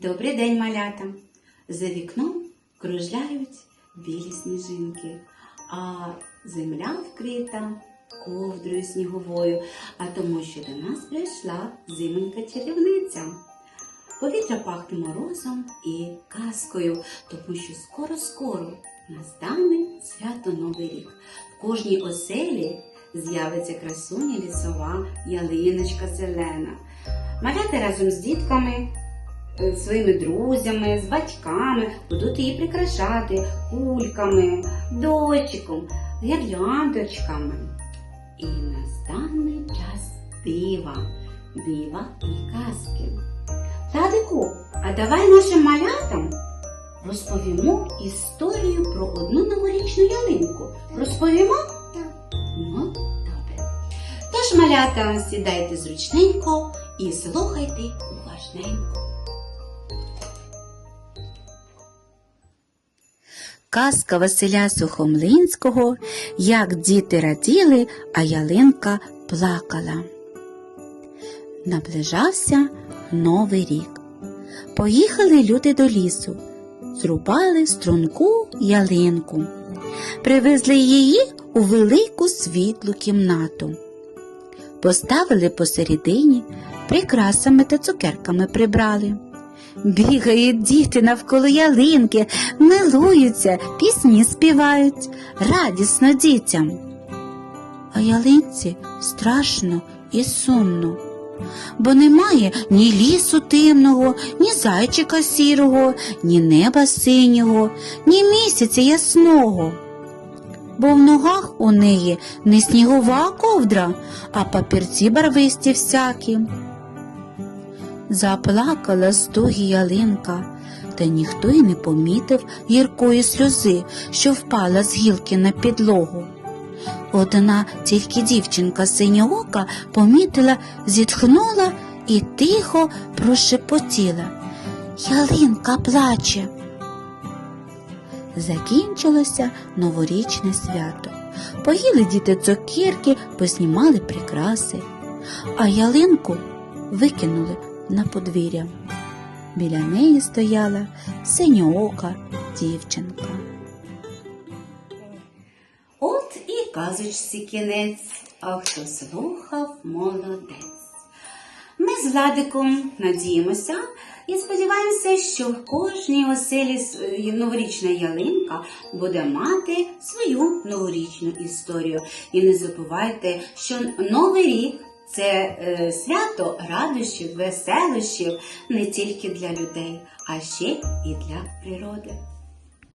Добрий день, малята! За вікном кружляють білі сніжинки, а земля вкрита ковдрою сніговою, а тому, що до нас прийшла зименька чарівниця. Повітря пахне морозом і казкою, тому що скоро-скоро настане свято Новий рік. В кожній оселі з'явиться красуня лісова ялиночка зелена. Малята разом з дітками своїми друзями, з батьками будуть її прикрашати кульками, дощиком, гірляндочками. І настане час дива, дива і казки. Тадику, а давай нашим малятам розповімо історію про одну новорічну ялинку. Розповімо? Так. Ну, добре. Тож, малята, сідайте зручненько і слухайте уважненько. Казка Василя Сухомлинського Як діти раділи, а ялинка плакала. Наближався Новий рік. Поїхали люди до лісу, зрубали струнку ялинку, привезли її у велику світлу кімнату. Поставили посередині, прикрасами та цукерками прибрали. Бігають діти навколо ялинки, милуються, пісні співають, радісно дітям. А ялинці страшно і сумно, бо немає ні лісу темного, ні зайчика сірого, ні неба синього, ні місяця ясного. Бо в ногах у неї не снігова ковдра, а папірці барвисті всякі. Заплакала стугі ялинка, та ніхто й не помітив гіркої сльози, що впала з гілки на підлогу. Одна тільки дівчинка синьоока помітила, зітхнула і тихо прошепотіла. Ялинка плаче. Закінчилося новорічне свято. Поїли діти цукерки, поснімали прикраси, а ялинку викинули на подвір'я. Біля неї стояла синьоока дівчинка. От і казочці кінець, а хто слухав, молодець. Ми з Владиком надіємося і сподіваємося, що в кожній оселі е, новорічна ялинка буде мати свою новорічну історію. І не забувайте, що Новий рік це е, свято радощів, веселощів не тільки для людей, а ще і для природи.